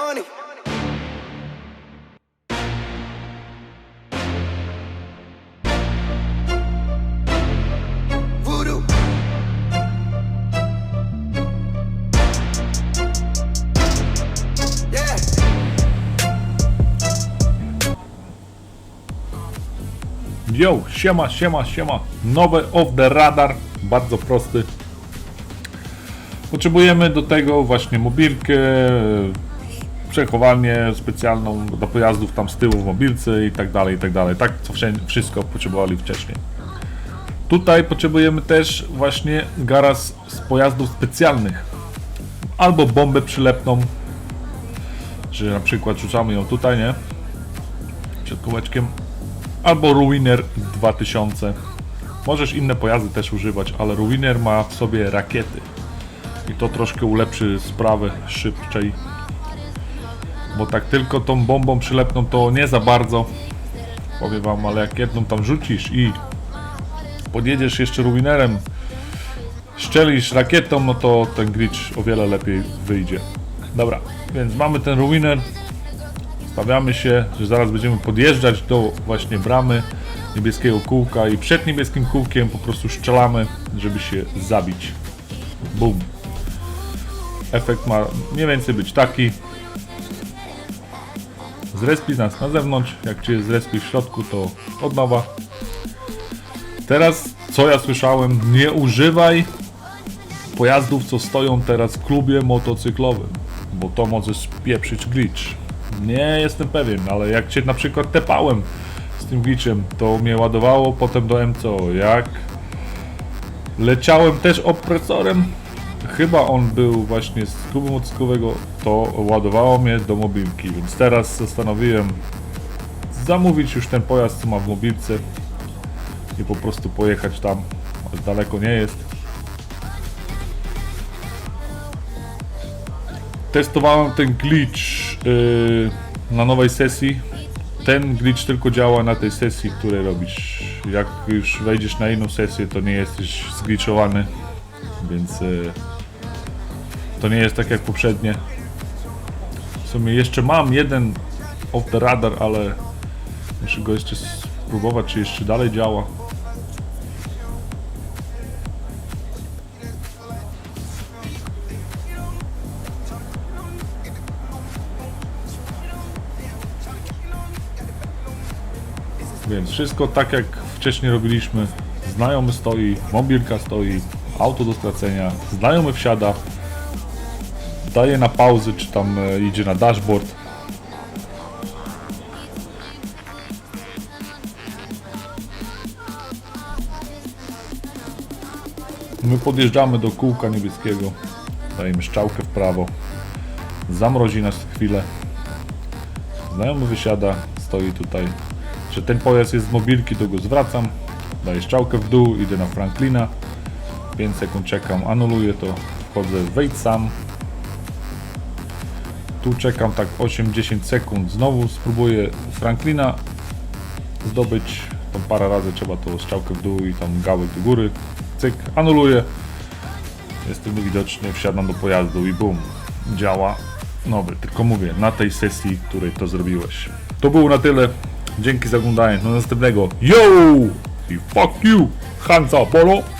money. Yo, siema, siema, siema. Nowe off the radar, bardzo prosty. Potrzebujemy do tego właśnie mobilkę, przechowalnię specjalną do pojazdów tam z tyłu w mobilce i tak dalej, i tak dalej. Tak, co wszystko potrzebowali wcześniej. Tutaj potrzebujemy też właśnie garaż z pojazdów specjalnych. Albo bombę przylepną, że na przykład rzucamy ją tutaj, nie? Przed kołeczkiem albo Ruiner 2000. Możesz inne pojazdy też używać, ale Ruiner ma w sobie rakiety. I to troszkę ulepszy sprawę szybciej. Bo tak tylko tą bombą przylepną to nie za bardzo. Powiem wam, ale jak jedną tam rzucisz i podjedziesz jeszcze Ruinerem, szczelisz rakietą, no to ten glitch o wiele lepiej wyjdzie. Dobra, więc mamy ten Ruiner. Stawiamy się, że zaraz będziemy podjeżdżać do właśnie bramy niebieskiego kółka i przed niebieskim kółkiem po prostu strzelamy, żeby się zabić. Bum. Efekt ma mniej więcej być taki. Zrespi nas na zewnątrz, jak cię zrespi w środku to od nowa. Teraz, co ja słyszałem, nie używaj pojazdów, co stoją teraz w klubie motocyklowym, bo to może spieprzyć glitch. Nie jestem pewien, ale jak cię na przykład tepałem z tym glitchem, to mnie ładowało potem do MCO. Jak leciałem też opresorem, chyba on był właśnie z klubu motocyklowego, to ładowało mnie do mobilki, więc teraz postanowiłem zamówić już ten pojazd, co ma w mobilce i po prostu pojechać tam, ale daleko nie jest. testowałem ten glitch yy, na nowej sesji. Ten glitch tylko działa na tej sesji, której robisz. Jak już wejdziesz na inną sesję, to nie jesteś zglitchowany, więc yy, to nie jest tak jak poprzednie. W sumie jeszcze mam jeden off the radar, ale muszę go jeszcze spróbować, czy jeszcze dalej działa. Więc wszystko tak jak wcześniej robiliśmy. Znajomy stoi, mobilka stoi, auto do stracenia, znajomy wsiada, daje na pauzy, czy tam e, idzie na dashboard. My podjeżdżamy do kółka niebieskiego, dajemy szczałkę w prawo, zamrozi nas chwilę. Znajomy wysiada, stoi tutaj. Że ten pojazd jest z mobilki, to go zwracam. Daję strzałkę w dół, idę na Franklina. 5 sekund czekam, anuluję to, wchodzę wejdź sam. Tu czekam tak 8-10 sekund, znowu spróbuję Franklina zdobyć. Tam parę razy trzeba to strzałkę w dół i tam gałek do góry. Cyk, anuluję. Jestem widoczny, wsiadam do pojazdu i bum, działa nowy. Tylko mówię, na tej sesji, której to zrobiłeś. To było na tyle. Dzięki za oglądanie. Do następnego. Yo! I fuck you! Hansa Polo!